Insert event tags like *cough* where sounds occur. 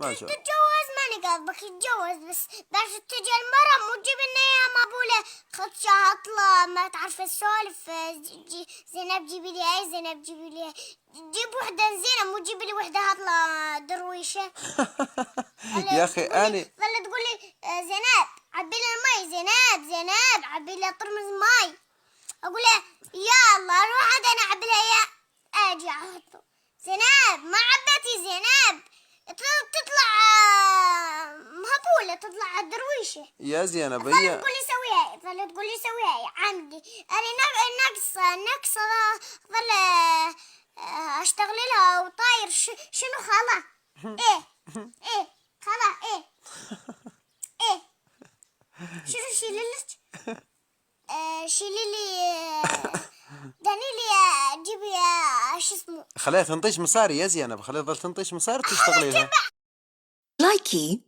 ما شاء الله. تتجوز؟ ماني قصدك تتجوز بس بس تجي المرة مو تجيب لنا يا مبولة خدشة هطلة ما تعرف السولف. جي زينب جيبي لي أي زينب جيبي لي. جيب وحدة زينة مو جيبي لي وحدة هطلة درويشة. *laughs* يا أخي أنا ظل تقول لي آه، زينب عبي لي المي زينب زينب عبي لي طرمز مي. أقول لها يلا روح عاد أنا اعبي لها اياه أجي أحطه. زينب ما عبيتي زينب ت- تطلع آه، مهبولة تطلع درويشة يا زينب هي تقول لي سويها ظل تقول لي سويها عمدي أنا نق- نقصة نقصة. ظل آه، أشتغل لها وطاير. ش- شنو خلا؟ *laughs* إيه إيه خلا إيه. *laughs* إيه. شنو شيلي لك *laughs* آه، شيلي لي آه، داني لي آه، جيبي شو اسمه؟ خليها تنطيش مصاري يا زينب خليها تظل تنطيش مصاري تشتغلي لها. Likey.